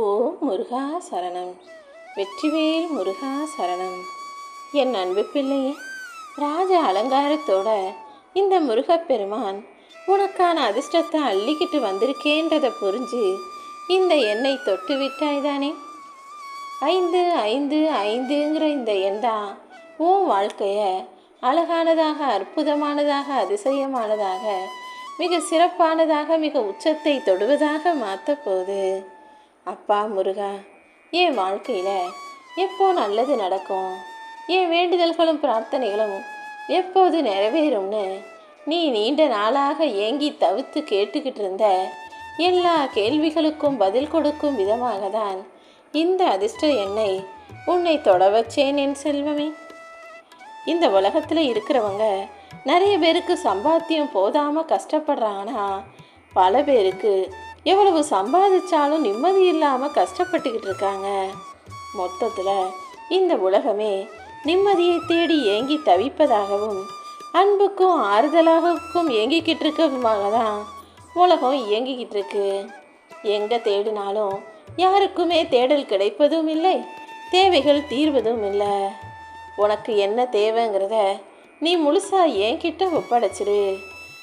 ஓ முருகா சரணம். வெற்றிவேல் முருகா சரணம். என் அன்பு பிள்ளையே ராஜ அலங்காரத்தோட இந்த முருகப்பெருமான் உனக்கான அதிர்ஷ்டத்தை அள்ளிக்கிட்டு வந்திருக்கேன்றதை புரிஞ்சு இந்த எண்ணை தொட்டு விட்டாய்தானே ஐந்து ஐந்து ஐந்துங்கிற இந்த எண் தான் உன் வாழ்க்கையை அழகானதாக அற்புதமானதாக அதிசயமானதாக மிக சிறப்பானதாக மிக உச்சத்தை தொடுவதாக மாற்றப்போகுது அப்பா முருகா என் வாழ்க்கையில் எப்போ நல்லது நடக்கும்? என் வேண்டுதல்களும் பிரார்த்தனைகளும் எப்போது நிறைவேறும்னு நீ நீண்ட நாளாக ஏங்கி தவித்து கேட்டுக்கிட்டு இருந்த எல்லா கேள்விகளுக்கும் பதில் கொடுக்கும் விதமாக தான் இந்த அதிர்ஷ்ட என்னை உன்னை தொட வச்சேன் என் செல்வமே. இந்த உலகத்தில் இருக்கிறவங்க நிறைய பேருக்கு சம்பாத்தியம் போதாமல் கஷ்டப்படுறாங்கன்னா பல பேருக்கு எவ்வளவு சம்பாதிச்சாலும் நிம்மதி இல்லாமல் கஷ்டப்பட்டுக்கிட்டு இருக்காங்க. மொத்தத்தில் இந்த உலகமே நிம்மதியை தேடி ஏங்கி தவிப்பதாகவும் அன்புக்கும் ஆறுதலாகவும் ஏங்கிக்கிட்டு இருக்கமாக தான் உலகம் இயங்கிக்கிட்டு இருக்கு. எங்கே தேடினாலும் யாருக்குமே தேடல் கிடைப்பதும் இல்லை தேவைகள் தீர்வதும் இல்லை. உனக்கு என்ன தேவைங்கிறத நீ முழுசாக என்கிட்ட ஒப்படைச்சிடு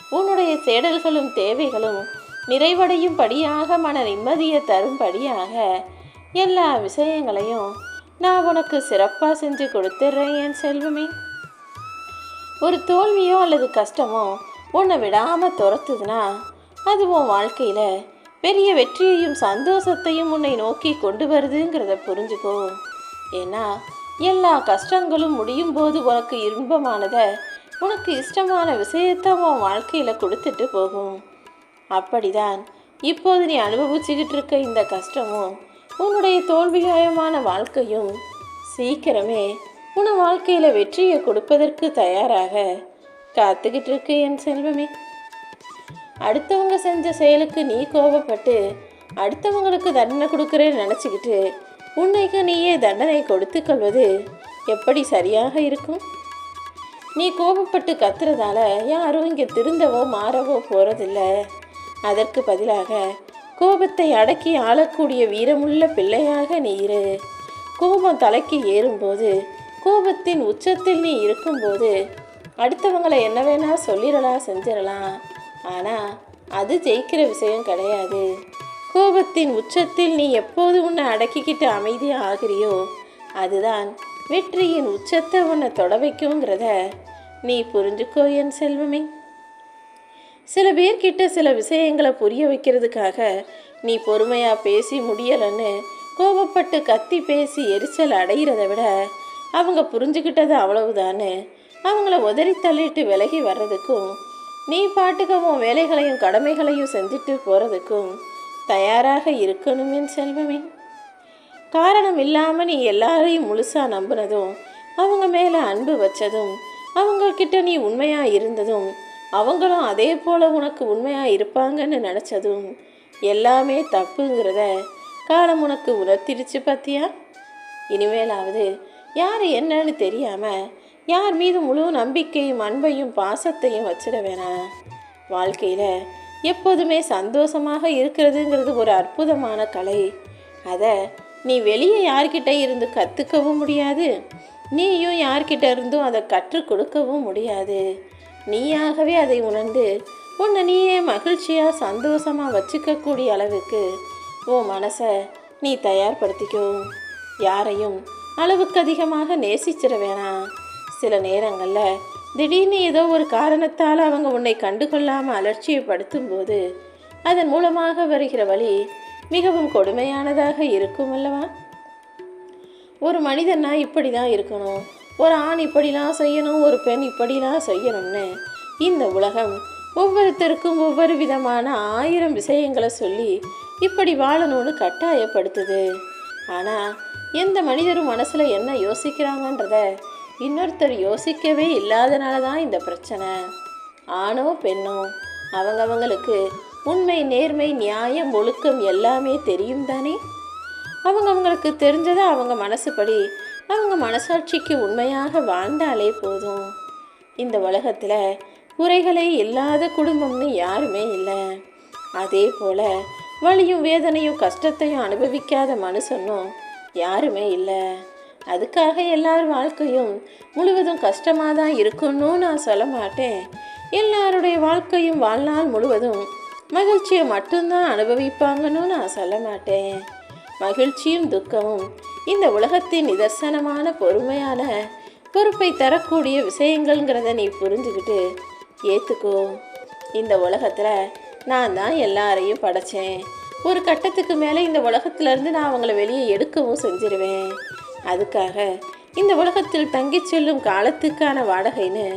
உன்னுடைய தேடல்களும் தேவைகளும் நிறைவடையும் படியாக மன நிம்மதியை தரும்படியாக எல்லா விஷயங்களையும் நான் உனக்கு சிறப்பாக செஞ்சு கொடுத்துட்றேன் என் செல்வமே. ஒரு தோல்வியோ அல்லது கஷ்டமோ உன்னை விடாமல் துரத்துதுன்னா அது உன் வாழ்க்கையில் பெரிய வெற்றியையும் சந்தோஷத்தையும் உன்னை நோக்கி கொண்டு வருதுங்கிறத புரிஞ்சுக்கோ. ஏன்னா எல்லா கஷ்டங்களும் முடியும் போது உனக்கு இன்பமானதை உனக்கு இஷ்டமான விஷயத்தை உன் வாழ்க்கையில் கொடுத்துட்டு போகும். அப்படிதான். இப்போது நீ அனுபவிச்சுக்கிட்டு இருக்க இந்த கஷ்டமும் உன்னுடைய தோல்விகாயமான வாழ்க்கையும் சீக்கிரமே உன் வாழ்க்கையில் வெற்றியை கொடுப்பதற்கு தயாராக காத்துக்கிட்டு இருக்கு என் செல்வமே. அடுத்தவங்க செஞ்ச செயலுக்கு நீ கோபப்பட்டு அடுத்தவங்களுக்கு தண்டனை கொடுக்குறேன்னு நினச்சிக்கிட்டு உன்னைக்கு நீயே தண்டனை கொடுத்துக்கொள்வது எப்படி சரியாக இருக்கும்? நீ கோபப்பட்டு கத்துறதால யாரும் இங்கே திருந்தவோ மாறவோ போகிறதில்ல அதற்கு பதிலாக கோபத்தை அடக்கி ஆளக்கூடிய வீரமுள்ள பிள்ளையாக நீ இரு. கோபம் தலைக்கு ஏறும்போது கோபத்தின் உச்சத்தில் நீ இருக்கும்போது அடுத்தவங்களை என்ன வேணா சொல்லிடலாம் செஞ்சிடலாம் ஆனால் அது ஜெயிக்கிற விஷயம் கிடையாது. கோபத்தின் உச்சத்தில் நீ எப்போது உன்னை அடக்கிக்கிட்டு அமைதியாக ஆகிறியோ அதுதான் வெற்றியின் உச்சத்தை உன்னை தொட வைக்குங்கிறத நீ புரிஞ்சுக்கோ என் செல்வமே. சில பேர்கிட்ட சில விஷயங்களை புரிய வைக்கிறதுக்காக நீ பொறுமையாக பேசி முடியலைன்னு கோபப்பட்டு கத்தி பேசி எரிச்சல் அடைகிறத விட அவங்க புரிஞ்சுக்கிட்டது அவ்வளவுதான்னு அவங்கள உதறி தள்ளிட்டு விலகி வர்றதுக்கும் நீ பாட்டுக்கவும் வேலைகளையும் கடமைகளையும் செஞ்சுட்டு போகிறதுக்கும் தயாராக இருக்கணுமே செல்வமே. காரணம் இல்லாமல் நீ எல்லாரையும் முழுசாக நம்பினதும் அவங்க மேலே அன்பு வச்சதும் அவங்கக்கிட்ட நீ உண்மையாக இருந்ததும் அவங்களும் அதே போல் உனக்கு உண்மையாக இருப்பாங்கன்னு நினச்சதும் எல்லாமே தப்புங்கிறத காலம் உனக்கு உணர்த்திடுச்சு பார்த்தியா இனிமேலாவது யார் என்னன்னு தெரியாமல் யார் மீது முழு நம்பிக்கையும் அன்பையும் பாசத்தையும் வச்சிட வேணாம் வாழ்க்கையில் எப்போதுமே சந்தோஷமாக இருக்கிறதுங்கிறது ஒரு அற்புதமான கலை. அதை நீ வெளியே யார்கிட்ட இருந்து கற்றுக்கவும் முடியாது. நீயும் யார்கிட்ட இருந்தும் அதை கற்றுக் கொடுக்கவும் முடியாது. நீயாகவே அதை உணர்ந்து உன்னை நீயே மகிழ்ச்சியாக சந்தோஷமாக வச்சுக்கக்கூடிய அளவுக்கு உன் மனசை நீ தயார்படுத்திக்கோ. யாரையும் அளவுக்கு அதிகமாக நேசிச்சிட வேணாம் சில நேரங்களில் திடீர்னு ஏதோ ஒரு காரணத்தால் அவங்க உன்னை கண்டுகொள்ளாமல் அலட்சியப்படுத்தும் போது அதன் மூலமாக வருகிற வழி மிகவும் கொடுமையானதாக இருக்கும் அல்லவா ஒரு மனிதனா இப்படி தான் இருக்கணும். ஒரு ஆண் இப்படிலாம் செய்யணும் ஒரு பெண் இப்படிலாம் செய்யணும்னு. இந்த உலகம் ஒவ்வொருத்தருக்கும் ஒவ்வொரு விதமான ஆயிரம் விஷயங்களை சொல்லி இப்படி வாழணும்னு கட்டாயப்படுத்துது. ஆனால் எந்த மனிதரும் மனசில் என்ன யோசிக்கிறாங்கன்றத இன்னொருத்தர் யோசிக்கவே இல்லாதனால தான் இந்த பிரச்சனை. ஆணோ பெண்ணோ அவங்கவங்களுக்கு உண்மை நேர்மை நியாயம் ஒழுக்கம் எல்லாமே தெரியும் தானே? அவங்கவுங்களுக்கு தெரிஞ்சதை அவங்க மனசுப்படி அவங்க மனசாட்சிக்கு உண்மையாக வாழ்ந்தாலே போதும். இந்த உலகத்தில் குறைகளே இல்லாத குடும்பம்னு யாருமே இல்லை. அதே போல் வலியும் வேதனையும் கஷ்டத்தையும் அனுபவிக்காத மனுஷனும் யாருமே இல்லை. அதுக்காக எல்லார் வாழ்க்கையும் முழுவதும் கஷ்டமாக தான் இருக்கணும்னு நான் சொல்ல மாட்டேன். எல்லாருடைய வாழ்க்கையும் வாழ்நாள் முழுவதும் மகிழ்ச்சியை மட்டும்தான் அனுபவிப்பாங்கன்னு நான் சொல்ல மாட்டேன். மகிழ்ச்சியும் துக்கமும் இந்த உலகத்தின் நிதர்சனமான பொறுமையான பொறுப்பை தரக்கூடிய விஷயங்கள்ங்கிறத நீ புரிஞ்சுக்கிட்டு ஏற்றுக்கோ இந்த உலகத்தில் நான் தான் எல்லாரையும் படைச்சேன். ஒரு கட்டத்துக்கு மேலே இந்த உலகத்திலேருந்து நான் அவங்கள வெளியே எடுக்கவும் செஞ்சிருவேன். அதுக்காக இந்த உலகத்தில் தங்கிச் செல்லும் காலத்துக்கான வாடகைன்னு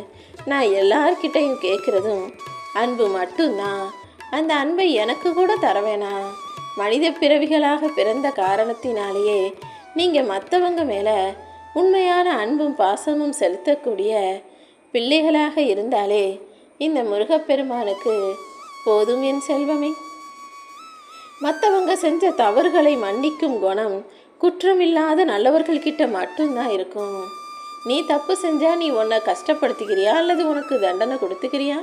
நான் எல்லார்கிட்டையும் கேட்குறதும் அன்பு மட்டும்தான். அந்த அன்பை எனக்கு கூட தர வேணாம் மனித பிறவிகளாக பிறந்த காரணத்தினாலேயே நீங்கள் மற்றவங்க மேலே உண்மையான அன்பும் பாசமும் செலுத்தக்கூடிய பிள்ளைகளாக இருந்தாலே இந்த முருகப்பெருமானுக்கு போதும் என் செல்வமே. மற்றவங்க செஞ்ச தவறுகளை மன்னிக்கும் குணம் குற்றமில்லாத நல்லவர்கள்கிட்ட மட்டும்தான் இருக்கும். நீ தப்பு செஞ்சா நீ உன்னை கஷ்டப்படுத்திக்கிறியா அல்லது உனக்கு தண்டனை கொடுத்துக்கிறியா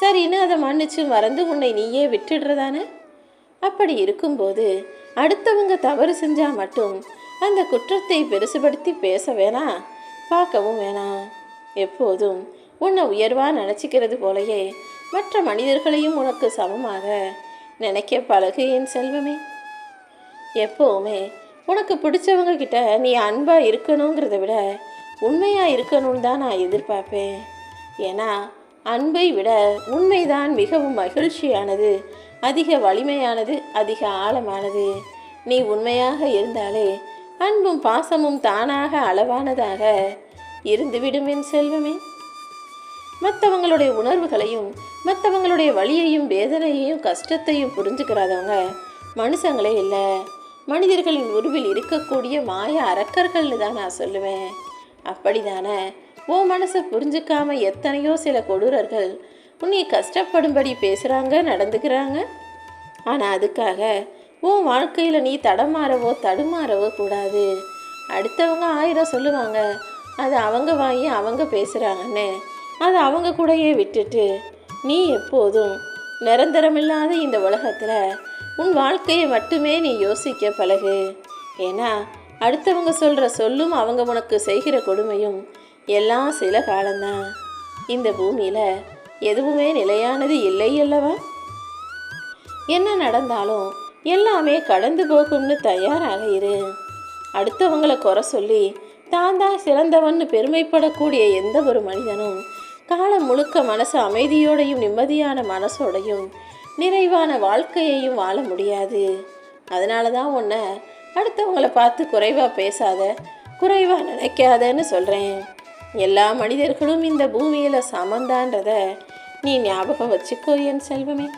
சரின்னு அதை மன்னிச்சு மறந்து உன்னை நீயே விட்டுடுறதானே? அப்படி இருக்கும்போது அடுத்தவங்க தவறு செஞ்சால் மட்டும் அந்த குற்றத்தை பெருசுபடுத்தி பேச வேணாம் பார்க்கவும் வேணாம் எப்போதும் உன்னை உயர்வாக நினச்சிக்கிறது போலயே மற்ற மனிதர்களையும் உனக்கு சமமாக நினைக்க பழகு என் செல்வமே. எப்போவுமே உனக்கு பிடிச்சவங்க கிட்ட நீ அன்பாக இருக்கணுங்கிறத விட உண்மையாக இருக்கணும்னு தான் நான் எதிர்பார்ப்பேன். ஏன்னா அன்பை விட உண்மைதான் மிகவும் மகிழ்ச்சியானது அதிக வலிமையானது அதிக ஆழமானது. நீ உண்மையாக இருந்தாலே அன்பும் பாசமும் தானாக அளவானதாக இருந்துவிடும் என் செல்வமே. மற்றவங்களுடைய உணர்வுகளையும் மற்றவங்களுடைய வழியையும் வேதனையையும் கஷ்டத்தையும் புரிஞ்சுக்கிறாதவங்க மனுஷங்களே இல்லை. மனிதர்களின் உருவில் இருக்கக்கூடிய மாய அரக்கர்கள்னு தான் நான் சொல்லுவேன். அப்படிதானே? ஓ மனசை புரிஞ்சுக்காம எத்தனையோ சில கொடூரர்கள் உன்னை கஷ்டப்படும்படி பேசுகிறாங்க நடந்துக்கிறாங்க. ஆனால் அதுக்காக உன் வாழ்க்கையில் நீ தடமாறவோ தடுமாறவோ கூடாது. அடுத்தவங்க ஆயிரம் சொல்லுவாங்க. அது அவங்க வாங்கி அவங்க பேசுகிறாங்கன்னு அதை அவங்க கூடயே விட்டுட்டு நீ எப்போதும் நிரந்தரமில்லாத இந்த உலகத்தில் உன் வாழ்க்கையை மட்டுமே நீ யோசிக்க பழகு. ஏன்னா அடுத்தவங்க சொல்கிற சொல்லும் அவங்க உனக்கு செய்கிற கொடுமையும் எல்லாம் சில காலம்தான். இந்த பூமியில் எதுவுமே நிலையானது இல்லை அல்லவா? என்ன நடந்தாலும் எல்லாமே கடந்து போகும்னு தயாராக இரு. அடுத்தவங்களை குறை சொல்லி தான் தான் சிறந்தவன்னு பெருமைப்படக்கூடிய எந்த ஒரு மனிதனும் காலம் முழுக்க மனசு அமைதியோடையும் நிம்மதியான மனசோடையும் நிறைவான வாழ்க்கையையும் வாழ முடியாது. அதனால தான் உன்னை அடுத்தவங்களை பார்த்து குறைவாக பேசாத குறைவாக நினைக்காதன்னு சொல்கிறேன் எல்லா மனிதர்களும் இந்த பூமியில் சமந்தான்றத நீ ஞாபகம் வச்சுக்கோ என் செல்வமே.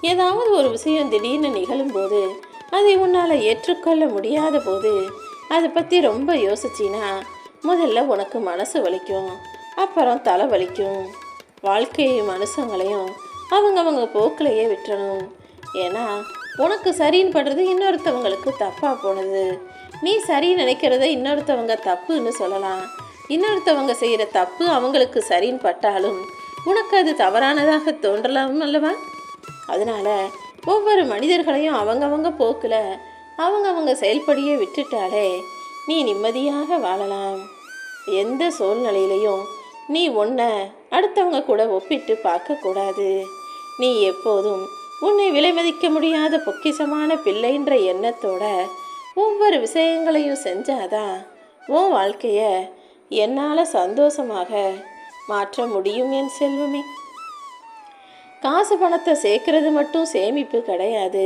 ஏதாவது ஒரு விஷயம் திடீர்னு நிகழும்போது அதை உன்னால் ஏற்றுக்கொள்ள முடியாத போது அதை பற்றி ரொம்ப யோசிச்சினா முதல்ல உனக்கு மனசு வலிக்கும் அப்புறம் தலை வலிக்கும். வாழ்க்கையையும் மனுஷங்களையும் அவங்கவங்க போக்கிலேயே விட்டுறணும். ஏன்னா உனக்கு சரின்னு படுறது இன்னொருத்தவங்களுக்கு தப்பாக போனது. நீ சரி நினைக்கிறத இன்னொருத்தவங்க தப்புன்னு சொல்லலாம். இன்னொருத்தவங்க செய்கிற தப்பு அவங்களுக்கு சரின்னு பட்டாலும் உனக்கு அது தவறானதாக தோன்றலாம் அல்லவா அதனால் ஒவ்வொரு மனிதர்களையும் அவங்கவங்க போக்கில் அவங்கவங்க செயல்படியே விட்டுட்டாலே நீ நிம்மதியாக வாழலாம். எந்த சூழ்நிலையிலையும் நீ ஒன்றை அடுத்தவங்க கூட ஒப்பிட்டு பார்க்கக்கூடாது நீ எப்போதும் உன்னை விலை மதிக்க முடியாத பொக்கிஷமான பிள்ளைன்ற எண்ணத்தோட ஒவ்வொரு விஷயங்களையும் செஞ்சாதான் உன் வாழ்க்கையை என்னால் சந்தோஷமாக மாற்ற முடியும் என் செல்வமே. காசு பணத்தை சேர்க்கறது மட்டும் சேமிப்பு கிடையாது.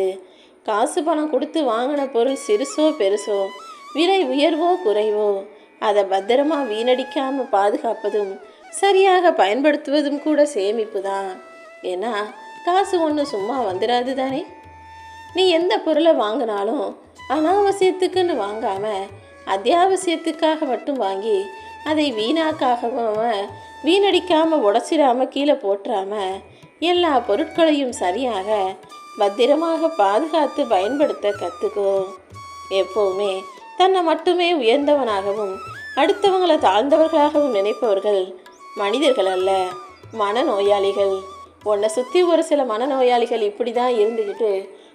காசு பணம் கொடுத்து வாங்கின பொருள் சிறுசோ பெருசோ விலை உயர்வோ குறைவோ அதை பத்திரமா வீணடிக்காமல் பாதுகாப்பதும் சரியாக பயன்படுத்துவதும் கூட சேமிப்பு தான். ஏன்னா காசு ஒன்று சும்மா வந்துடாது தானே? நீ எந்த பொருளை வாங்கினாலும் அனாவசியத்துக்குன்னு வாங்காமல் அத்தியாவசியத்துக்காக மட்டும் வாங்கி அதை வீணாக்காகவும் வீணடிக்காமல் உடச்சிடாமல் கீழே போட்டுறாமல் எல்லா பொருட்களையும் சரியாக பத்திரமாக பாதுகாத்து பயன்படுத்த கற்றுக்கோ எப்போவுமே தன்னை மட்டுமே உயர்ந்தவனாகவும் அடுத்தவங்களை தாழ்ந்தவர்களாகவும் நினைப்பவர்கள் மனிதர்கள் அல்ல மனநோயாளிகள். உன்னை சுற்றி ஒரு சில மனநோயாளிகள் இப்படி தான் இருந்துக்கிட்டு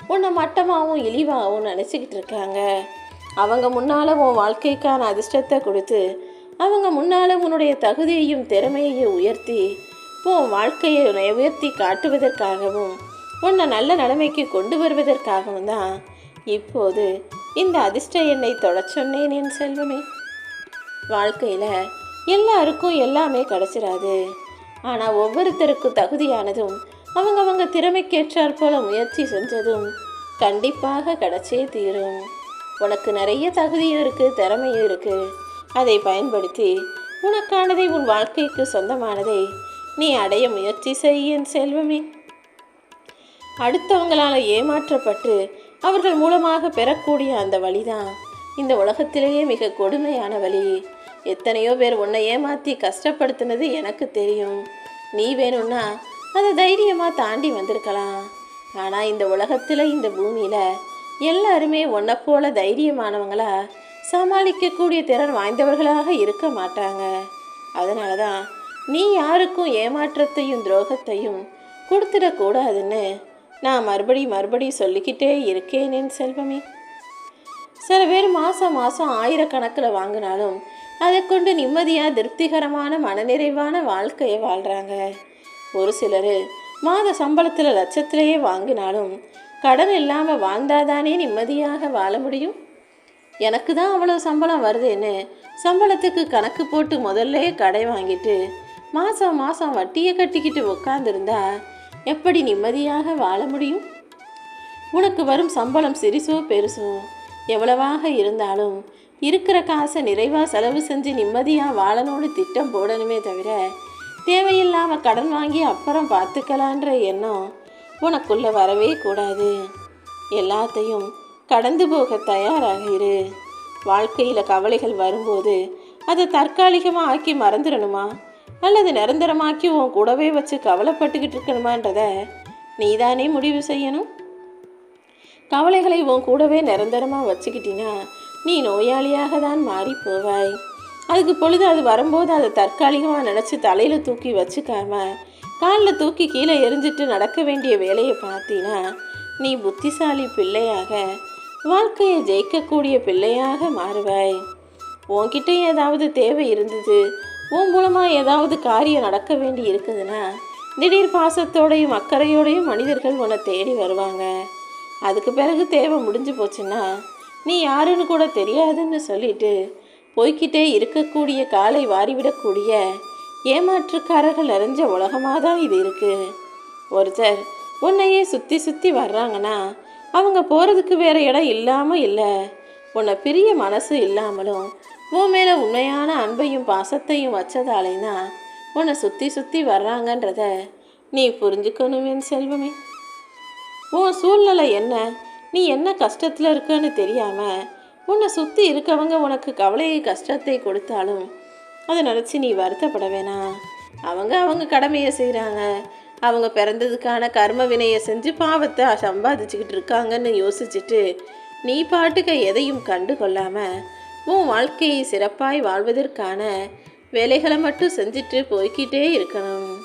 உன்னை மட்டமாகவும் இழிவாகவும் நினச்சிக்கிட்டு இருக்காங்க. அவங்க முன்னால் உன் வாழ்க்கைக்கான அதிர்ஷ்டத்தை கொடுத்து அவங்க முன்னால் உன்னுடைய தகுதியையும் திறமையையும் உயர்த்தி உன் வாழ்க்கையை உன்னை உயர்த்தி காட்டுவதற்காகவும் உன்னை நல்ல நிலைமைக்கு கொண்டு வருவதற்காகவும் தான் இப்போது இந்த அதிர்ஷ்ட எண்ணை தொடச் சொன்னேன் என் செல்வமே. வாழ்க்கையில் எல்லாருக்கும் எல்லாமே கிடச்சிடாது ஆனால் ஒவ்வொருத்தருக்கும் தகுதியானதும் அவங்கவங்க திறமைக்கேற்றாற் போல முயற்சி செஞ்சதும் கண்டிப்பாக கிடைச்சே தீரும். உனக்கு நிறைய தகுதியும் இருக்குது திறமையும் இருக்குது அதை பயன்படுத்தி உனக்கானதை உன் வாழ்க்கைக்கு சொந்தமானதை நீ அடைய முயற்சி செய்ய என் செல்வமே. அடுத்தவங்களால் ஏமாற்றப்பட்டு அவர்கள் மூலமாக பெறக்கூடிய அந்த வழிதான் இந்த உலகத்திலேயே மிக கொடுமையான வழி. எத்தனையோ பேர் உன்னை ஏமாற்றி கஷ்டப்படுத்தினது எனக்கு தெரியும். நீ வேணும்னா அதை தைரியமாக தாண்டி வந்திருக்கலாம். ஆனால் இந்த உலகத்தில் இந்த பூமியில் எல்லாருமே ஒன்றை போல தைரியமானவங்களா சமாளிக்கக்கூடிய திறன் வாய்ந்தவர்களாக இருக்க மாட்டாங்க. அதனால தான் நீ யாருக்கும் ஏமாற்றத்தையும் துரோகத்தையும் கொடுத்துடக்கூடாதுன்னு நான் மறுபடி மறுபடி சொல்லிக்கிட்டே இருக்கேனேன் செல்வமே. சில பேர் மாதம் மாதம் ஆயிரக்கணக்கில் வாங்கினாலும் அதை கொண்டு நிம்மதியாக திருப்திகரமான மனநிறைவான வாழ்க்கையை வாழ்கிறாங்க ஒரு சிலர் மாத சம்பளத்தில் லட்சத்திலேயே வாங்கினாலும் கடன் இல்லாமல் வாழ்ந்தாதானே நிம்மதியாக வாழ முடியும்? எனக்கு தான் அவ்வளோ சம்பளம் வருதுன்னு சம்பளத்துக்கு கணக்கு போட்டு முதல்ல கடை வாங்கிட்டு மாதம் மாதம் வட்டியை கட்டிக்கிட்டு உட்காந்துருந்தா எப்படி நிம்மதியாக வாழ முடியும்? உனக்கு வரும் சம்பளம் சிறிசோ பெருசோ எவ்வளவாக இருந்தாலும் இருக்கிற காசை நிறைவாக செலவு செஞ்சு நிம்மதியாக வாழணும்னு திட்டம் போடணுமே தவிர தேவையில்லாமல் கடன் வாங்கி அப்புறம் பார்த்துக்கலான்ற எண்ணம் உனக்குள்ளே வரவே கூடாது. எல்லாத்தையும் கடந்து போக தயாராக இரு. வாழ்க்கையில் கவலைகள் வரும்போது அதை தற்காலிகமாக ஆக்கி மறந்துடணுமா? அல்லது நிரந்தரமாக்கி உன் கூடவே வச்சு கவலைப்பட்டுக்கிட்டு இருக்கணுமான்றத நீதானே முடிவு செய்யணும்? கவலைகளை உன் கூடவே நிரந்தரமாக வச்சுக்கிட்டினா நீ நோயாளியாக தான் மாறி போவாய். அதுக்கு பொழுது அது வரும்போது அதை தற்காலிகமாக நினச்சி தலையில் தூக்கி வச்சுக்காம காலில் தூக்கி கீழே எரிஞ்சிட்டு நடக்க வேண்டிய வேலையை பார்த்தீன்னா நீ புத்திசாலி பிள்ளையாக வாழ்க்கையை ஜெயிக்கக்கூடிய பிள்ளையாக மாறுவாய். உன்கிட்ட ஏதாவது தேவை இருந்தது உன் மூலமாக ஏதாவது காரியம் நடக்க வேண்டி இருக்குதுன்னா திடீர் பாசத்தோடையும் அக்கறையோடையும் மனிதர்கள் உன்னை தேடி வருவாங்க. அதுக்கு பிறகு தேவை முடிஞ்சு போச்சுன்னா நீ யாருன்னு கூட தெரியாதுன்னு சொல்லிட்டு போய்க்கிட்டே இருக்கக்கூடிய காலை வாரிவிடக்கூடிய ஏமாற்றுக்காரர்கள் நிறைஞ்ச உலகமாக தான் இது இருக்குது ஒருத்தர் உன்னையே சுற்றி சுற்றி வர்றாங்கன்னா அவங்க போகிறதுக்கு வேற இடம் இல்லாமல் இல்லை. உன்னை பிரிய மனசு இல்லாமலும் உன் மேலே உண்மையான அன்பையும் பாசத்தையும் வச்சதாலே தான் உன்னை சுற்றி சுற்றி வர்றாங்கன்றத நீ புரிஞ்சுக்கணும் செல்வமே. உன் சூழ்நிலை என்ன? நீ என்ன கஷ்டத்தில் இருக்கன்னு தெரியாமல் உன்னை சுற்றி இருக்கவங்க உனக்கு கவலையை கஷ்டத்தை கொடுத்தாலும் அதை நினச்சி நீ வருத்தப்பட வேணாம் அவங்க அவங்க கடமையை செய்கிறாங்க அவங்க பிறந்ததுக்கான கர்ம வினையை செஞ்சு பாவத்தை சம்பாதிச்சுக்கிட்டு இருக்காங்கன்னு யோசிச்சுட்டு நீ பாட்டுக்க எதையும் கண்டு கொள்ளாமல் உன் வாழ்க்கையை சிறப்பாய் வாழ்வதற்கான வேலைகளை மட்டும் செஞ்சுட்டு போய்கிட்டே இருக்கணும்.